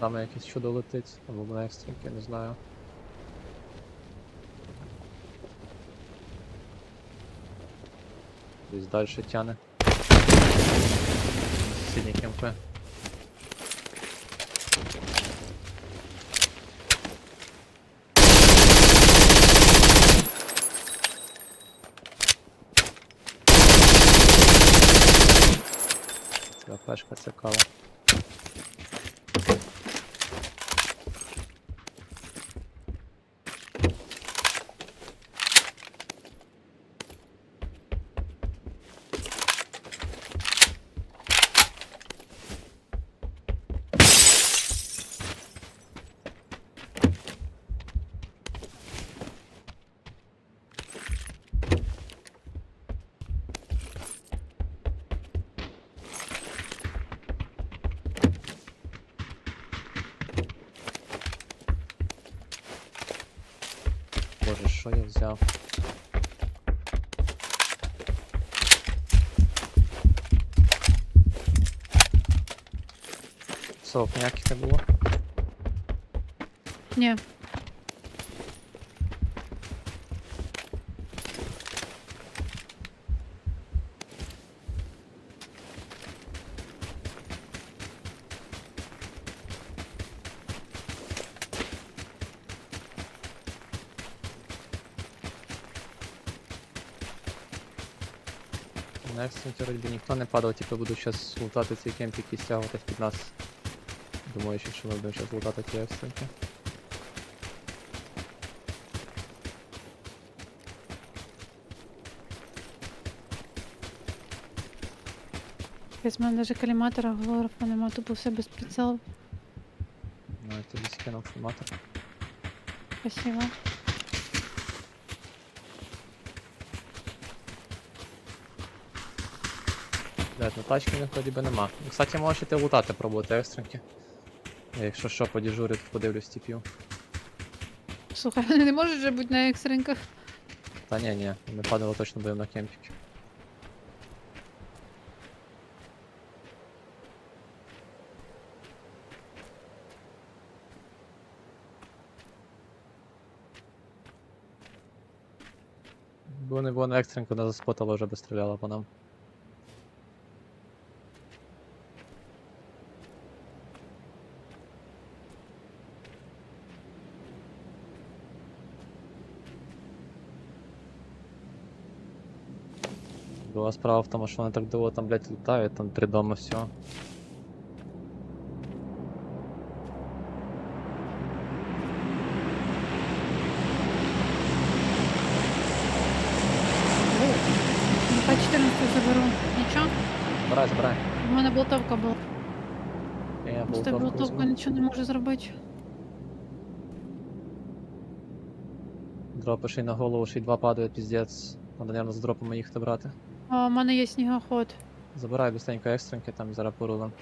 Там якесь чудо летить, або на екстренки, не знаю. Десь далі тяне. Синій кемп. Ця цікава. Боже, що я взяв? Сок ніяких не екстренки вроді ніхто не падав, типу буду зараз лутати цей кемп, який стягуватись під нас. Думаю, що ми будемо зараз лутати ті екстренки. Без мене навіть каліматора голографа нема, тупо все без прицелу. Ну, я тобі скинув форматор. Спасибо. Блядь, ну тачки в них вроді би нема. Ну, Кстати, можете лутати, пробувати екстренки. Я, Якщо що, подіжурю, то подивлюсь типів. Слухай, вони не можуть же бути на екстренках. Та ні, ні, не падало точно будемо на кемпіки. Бо не було на екстренку, вона заспотала вже би стріляла по нам. Була справа в тому, що вони так довго там, блядь, літають, там три дома всього. Ну, 14 заберу. Нічого? Збирай, збирай. У мене болтовка була. Я З тебе болтовку болтовка візьму. нічого не може зробити. Дропи ще й на голову, ще й два падають, піздець. Надо, наверное, з дропами їхати брати. А, у мене є снігоход. Забирай быстренько екстренки, там зараз порулим.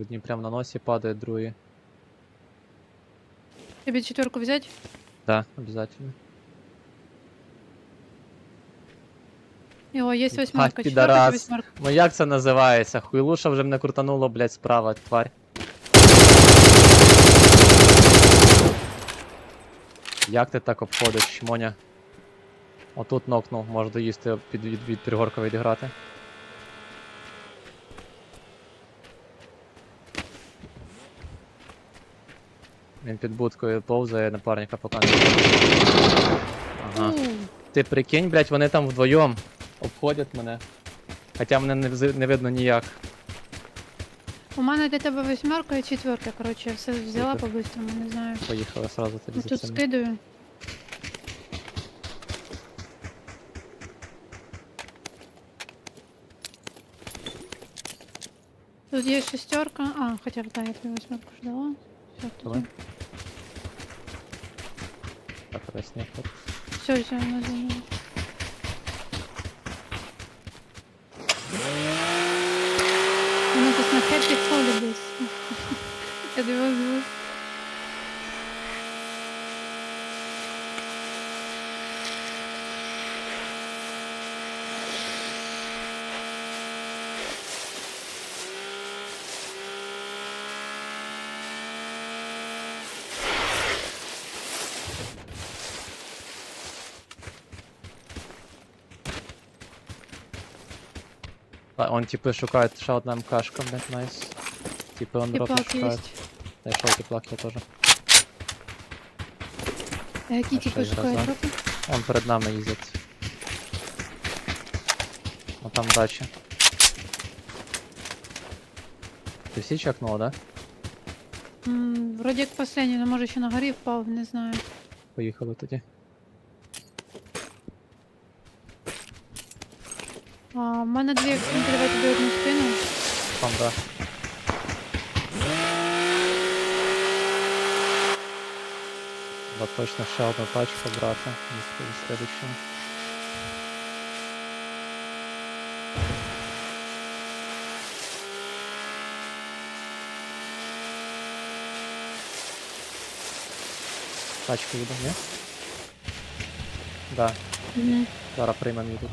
Одні прямо на носі падають, другі. Тобі четверку взяти? Да, обязательно. Його, є восьмерка, підарас. восьмерка. Ну як це називається? Хуйлуша вже мене крутануло, блядь, справа, тварь. Як ти так обходиш, чмоня? Отут нокнув, може доїсти під від, від пригорка відіграти. Він під будкою повзає, напарника не. Ага. Ти прикинь, блядь, вони там вдвоєм обходять мене. Хоча мене не, не видно ніяк. У мене для тебе восьмерка і четверка, коротше, я все взяла Супер. по-бистрому, не знаю. Поїхали сразу тоді Я за тут цим. скидаю. Тут є шестерка. А, хоча б да, я тобі восьмерку ж дала. Все, Давай. Так, раз хоп. Все, все, на землю. Дивися, дивись. А, он типи шукають ще одна МКшка, блядь, найс. Типи он дропи Тіплак є. шукають. Знайшов тіплак я теж. А типи що, шукають трупи? Вон перед нами їздять. А там дача. Ти всі чекнув, да? М, Вроді як последній, але може ще на горі впав, не знаю. Поїхали тоді. А, в мене дві давай тобі одну спину. Там, да. точно ще одна тачка брати. Із следующого. Тачка їде, ні? Да, Угу. зараз приймемо її тут.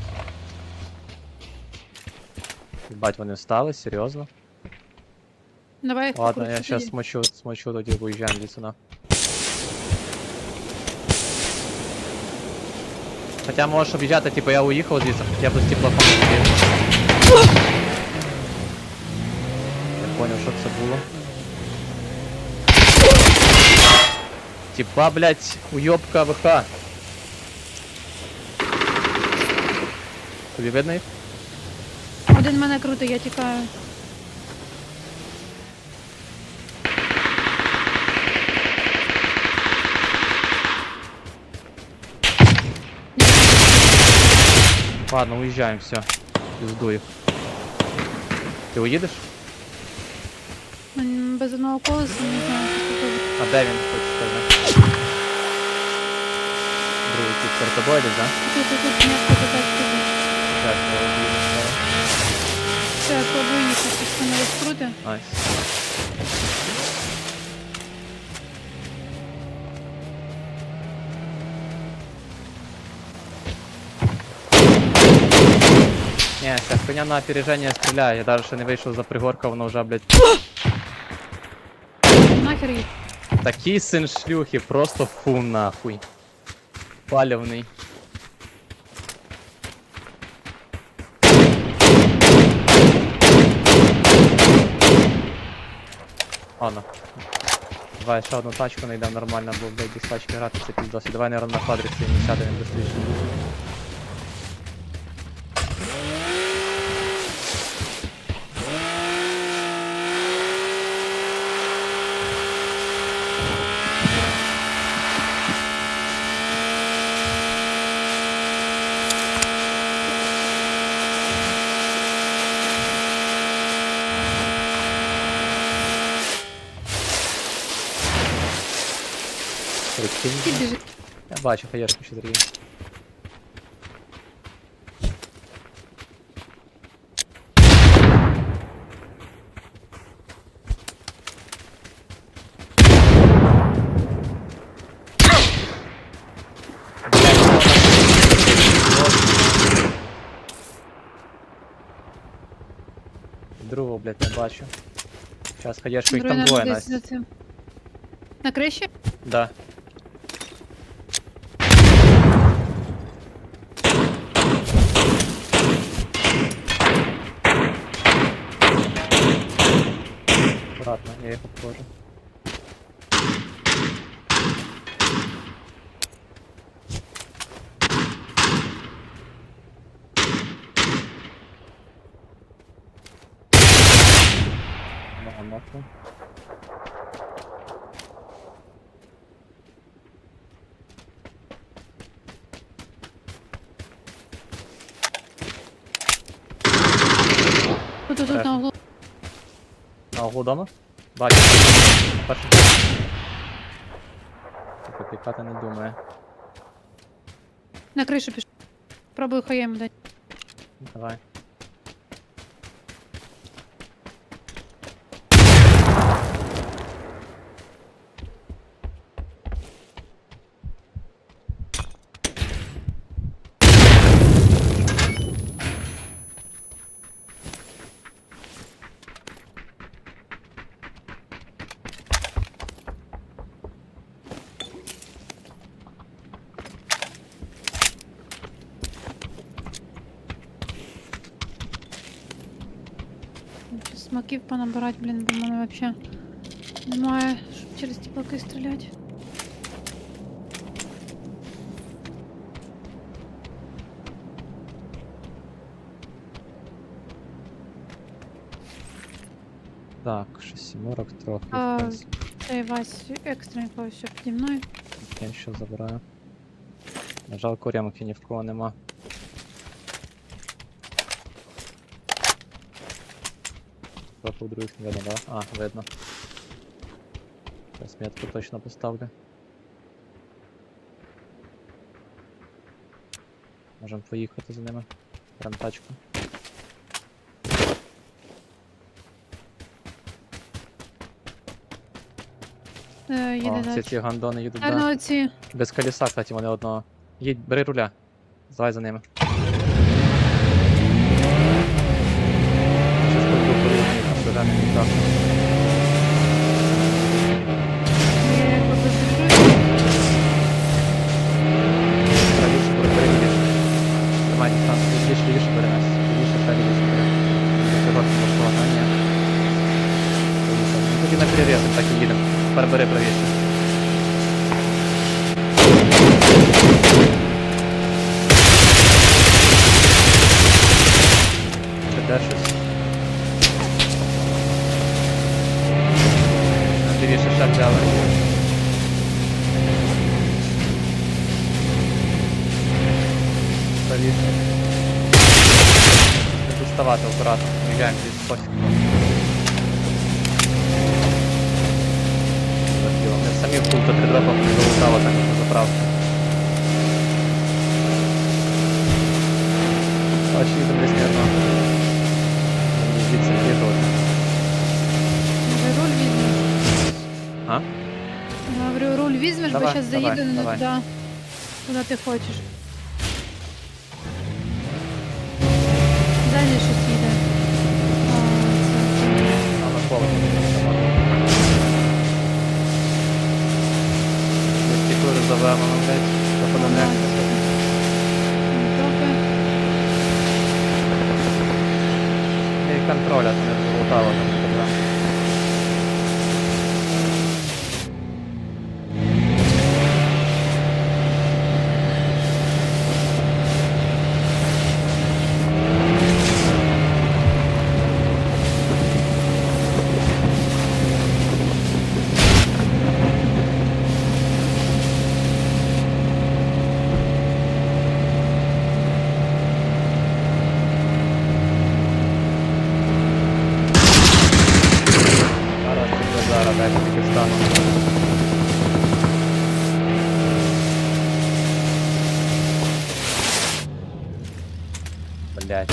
Бать, вони встали, серйозно. Давай їх Ладно, я покручу сейчас тоді. смочу, смочу, тоді виїжджаємо від сюди. Хоча можеш об'їжджати, типу я уїхав звідси, я б з теплофоном сидів. Я понял, що це було. Типа, блять, уйобка ВХ. Тобі видно їх? Один мене крутий, я тікаю. Ладно, уїжджаємо, все. Пізду їх. Ти уїдеш? М, Без одного колеса не знаю, що тут. А де він хоче сказати? Другий тут перед тобою десь, да? Тут, тут, тут, м'ясо. Так, я уїду. Все, я пробую їхати, що не розкрути. Найс. Не, ця хуйня на опережение стріляє, я даже ще не вийшов за пригорка, воно вже, блядь, Нахер їх. такий син шлюхи, просто фу нахуй. Палівний. Ладно. Давай ще одну тачку знайдемо нормально, бо блядь, без тачки грати це піздос. І давай, наверное, на квадриці не сядемо быстріше. Ті Прикинь. біжить. Я бачу, хаєшку ще зрію. Другого, блядь, не бачу. Сейчас хаєшку, їх там Другий, двоє, наверно, десь Настя. за цим. На криші? Да. Аккуратно, я их обхожу. Нога нахуй. Тут, тут, тут, на углу. Бачу. Перший. Типа пікати не думає. На кришу пішов. Пробую хаєм дати. Давай. Смаків понабирати, блін, бо в мене вообще немає, щоб через ті блоки стріляти. Так, щось сімерок трохи. А, в. Цей Вась екстра все піді мною. Я що забираю. На жалко, ремки ні в кого нема. Трохи у других не видно, да? А, видно. Зараз метку точно поставлю. Можемо поїхати за ними. Прям тачку. Е, їде О, ці, далі. ці гандони їдуть, да. ну оці. Без колеса, кстати, вони одного. Їдь, бери руля. Давай за ними. Так. Правіше, бери. Тримай дистанцію. Ну, правіше. Ще де щось? Лівіше ще взяли. Правіше. Не доставати акуратно. Уїжджаємо десь пофіг. Забіло. Ми самі в пункту придропав не залутало так на заправку. Бачу, їдемо десь мирно. Мені звідси в'їжджати. Може руль візьмеш? А? Я говорю, руль візьмеш, бо Давай, зараз давай, заїду не давай. туди, куди ти хочеш. Далі щось їде. Тікури завемо, блядь. Западане. І контроля там не залутало там не дай тільки встану. Блять.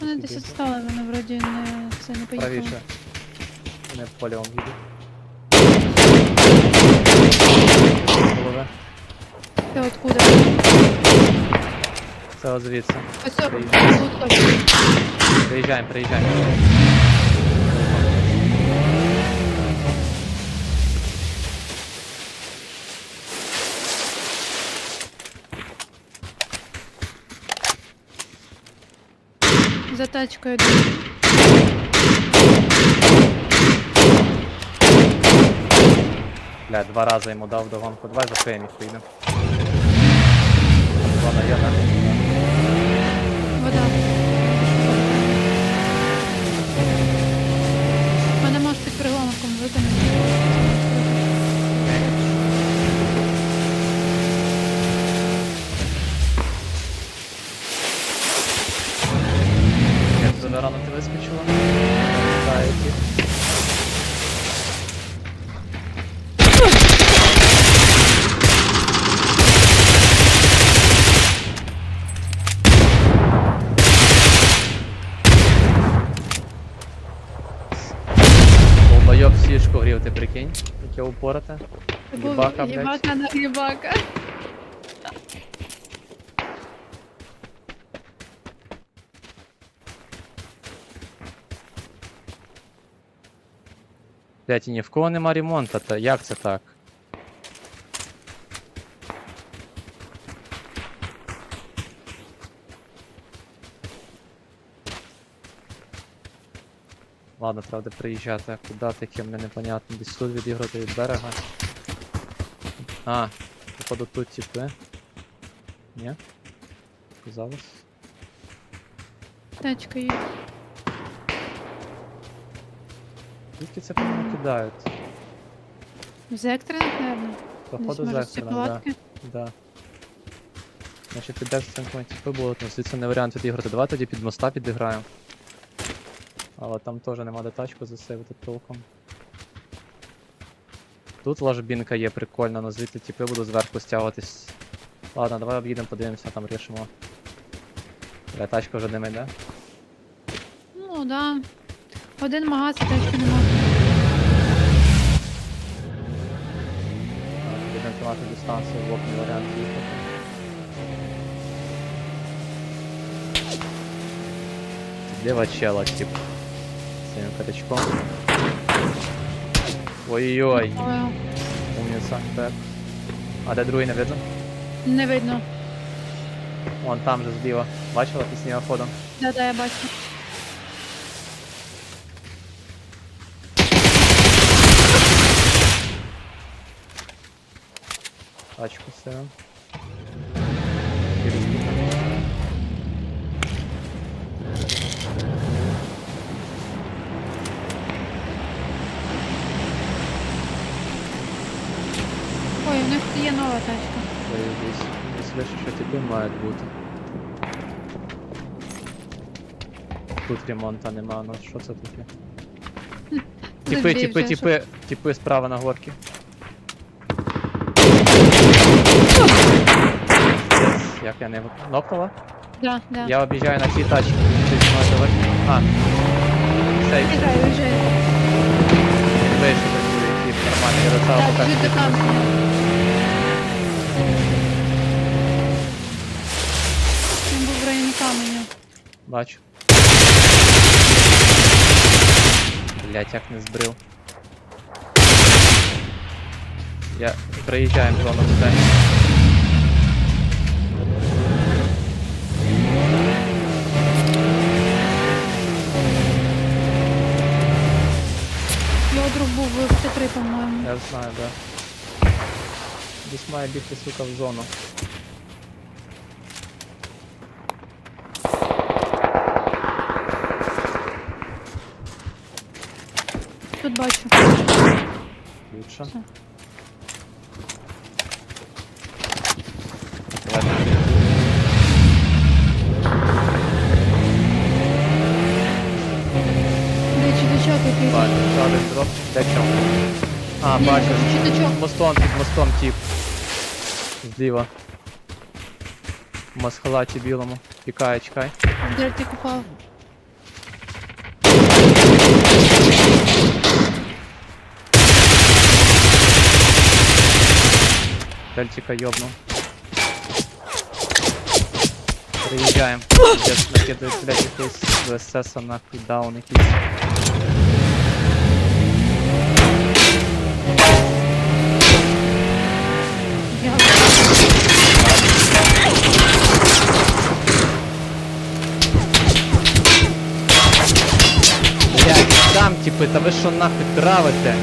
Вони десь відстали, вони вроді не, це не поїхали. Правіше. Не полем їду. Голови. Ти откуда? Це от звідси. Ось о, Приїжджай. тут ось. Приїжджаємо, приїжджаємо. За тачкою йду. Бля, два рази йому дав догонку. Давай закриємо їх, поїдемо. Вона є, так? Дуже рано ти вискочила? Так, які. Долбойоб сішку грів, ти прикинь, яке упорите. Це був Їбака, блядь. Їбака на їбака. Блять, і ні в кого нема ремонта, та як це так? Ладно, треба приїжджати, куди таким мені непонятно. Десь тут відіграти від берега. А, походу тут тіпи. Ні? Казалось. Тачка є. Звідки це мене кидають? З напевно. Походу з з екстреним, да. Да. Значить під екстренком типи будуть, ну звідси не варіант відіграти. Давай тоді під моста підіграю. Але там теж нема де тачку засейвити толком. Тут ложбінка є прикольна, але звідти типи будуть зверху стягуватись. Ладно, давай об'їдемо, подивимося, там рішимо. Бля, тачка вже не йде. Ну, да. Один магаз, тачки нема. Будемо тримати дистанцію, в окні варіант їхати. Лева чела, тип. Своим катачком. Ой-ой-ой, Ой, умница, так. А де другий не видно? Не видно. Вон там же зліва. Бачила під снігоходом? Да, да, я бачу. Тачку сивим. Ой, у них є нова тачка. Десь, десь лише що типи мають бути. Тут ремонта нема, ну що це таке? Типи, Забій типи, вже, справа на горці. Як я не нокнула? Да, да. Я об'їжджаю на цій тачці. Ти зі мною давай. А. Сейф. Виїжджай, виїжджай. Він вийшов нормальний. Я до цього Так, поки там. Він був в районі каменю. Бачу. Блять, як не збрив. Я приїжджаємо в зону туди. 93, по-моєму. Я знаю, да. Здесь моя бігти, сука, в зону. Тут бачу. Лучше. Все. Де чому? А, бачу. Під мостом, під мостом тип. Зліва. В масхалаті білому. Пікає, чекай. Де ти купав? Дельтика ёбнул. Пиздец, накидывает, блядь, якийсь ВСС, нахуй, даун якийсь. Там, типи, та ви що нахуй травите?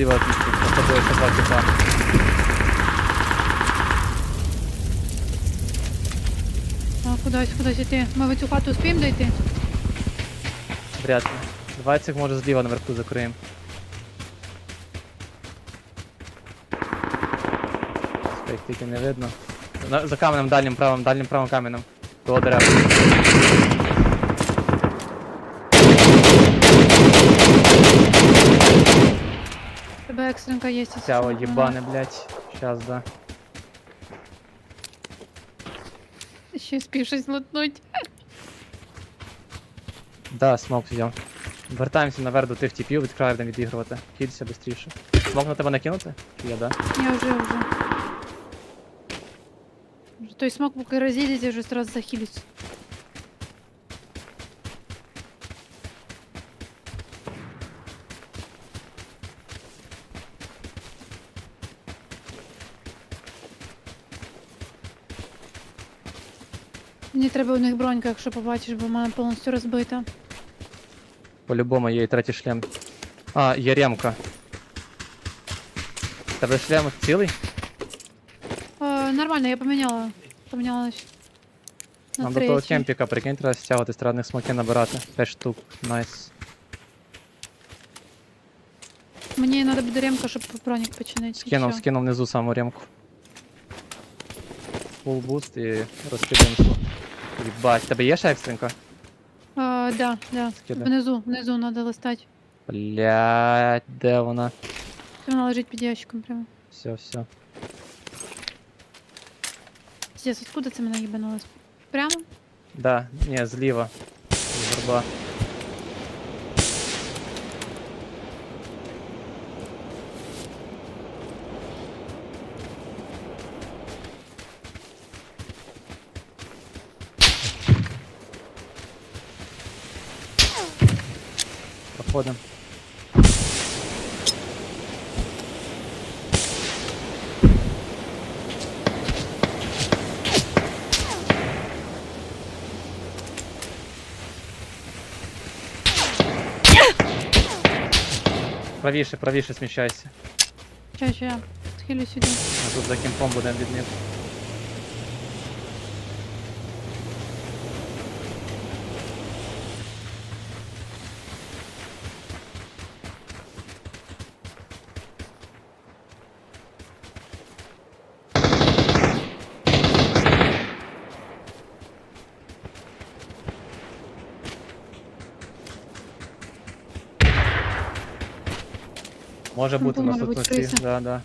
Над нами зліва знаходилися два типа. А, кудись, кудись іти. Ми в цю хату успіємо дойти? Вряд ли. Давай цих може зліва наверху закриємо. Спейк тільки не видно. На, за каменем дальнім правим, дальнім правим каменем. До дерева. Є. якщо Цяво що. єбане, блядь. Щас, да. А, Ще спів щось лутнуть. Да, смок взяв. Вертаємося наверх до тих типів, від краю будемо відігрувати. Хілься швидше. Смог на тебе накинути? Чи я, да? Я вже вже. Той смок, поки розійдеться, вже одразу захилюсь. Мені треба у них бронька, якщо побачиш, бо в мене повністю розбита. По-любому є і третій шлем. А, є ремка. Тебе шлем цілий? Е, нормально, я поміняла. Поміняла на, на Нам до того третій. кемпіка, прикинь, треба стягувати страдних смоки набирати. 5 штук. Найс. Мені треба буде ремка, щоб бронік починити. Скинув, скинув внизу саму ремку. Full буст і розкидаємося. Єбать, тебе є ще екстренка? А, да, да. Скидай. Внизу, внизу надо листати. Блять, де вона? Вона лежить під ящиком прямо. Все, все. Сейчас, откуда це мене їбанулось? Прямо? Да, не, зліва. З горба. Проходим. Правіше, правіше сміщайся. Ча, ча, схилю сюди. Ми тут за кімпом будемо від них. Може Ну, бути то у нас може тут бути на криса. ці, да, да.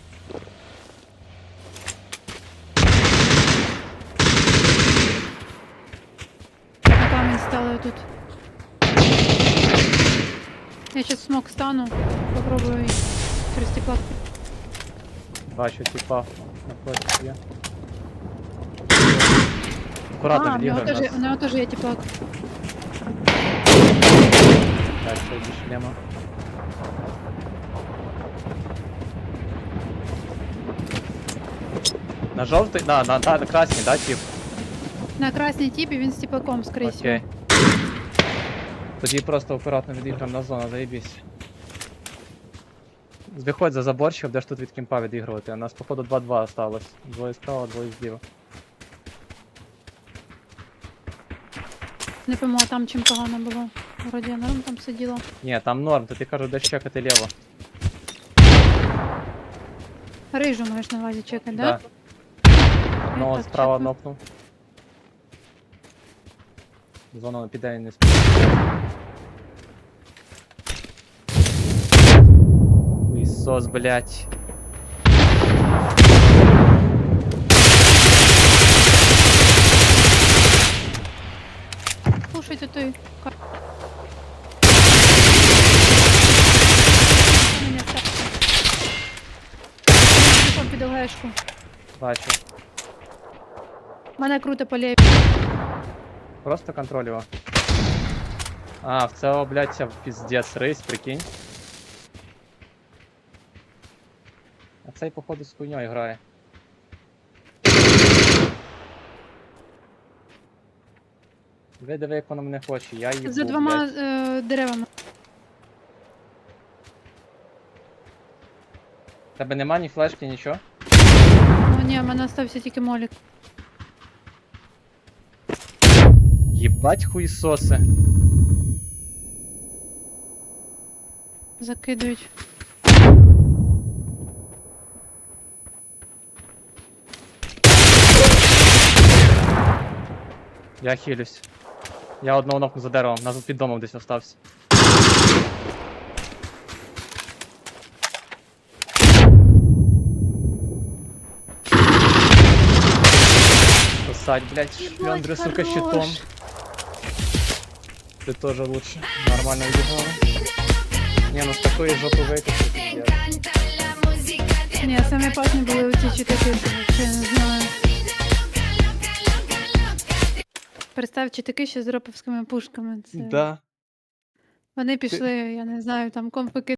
На камінь стали тут. Я сейчас смог стану. Попробую їх через теплак. Бачу, типа напротив є. Акуратно а, у нього відіграй теж, нас. у нього теж є теплак. Так, це без шлема. На жовтий? Да, на, на, на красній, да, тип? На красній типі він з теплаком, скоріше. всього. Окей. Тоді просто акуратно відіграємо на зону, заєбісь. Виходь за заборчик, де ж тут від кімпа відігрувати. У нас походу 2-2 осталось. Двоє справа, двоє зліва. Не пойму, а там чим погано було. Вроді я норм там сиділа. Ні, там норм, то ти кажу, де чекати ліво. Рижу маєш на увазі чекати, Да. Да? Одного так, справа чекаю. нокнув. Зона піде і не сп... Ісос, блять. Слушайте той. ка- Мене так. Пішов під ЛГшку. Бачу. Мене круто по лівій. Просто контроль його. А, в цього, блядь, ця піздець рейс, прикинь. А цей, походу, з хуйньою грає. Ви диви, як вона мене хоче, я її За двома е, деревами. Тебе нема ні флешки, нічого? Ну ні, в мене остався тільки молік. Єбать хуїсоси. Закидують. Я хилюсь. Я одного нокну за деревом, назад під домом десь остався. Посадь, блядь, шльондри, сука, хорош. Ты тоже лучше. Нормально убежала. Не, ну с такой жопы пиздец. Ні, самі пасні були оці читаки, що не знаю. Представ читаки ще з роповськими пушками. Це... Да. Вони пішли, я не знаю, там конфики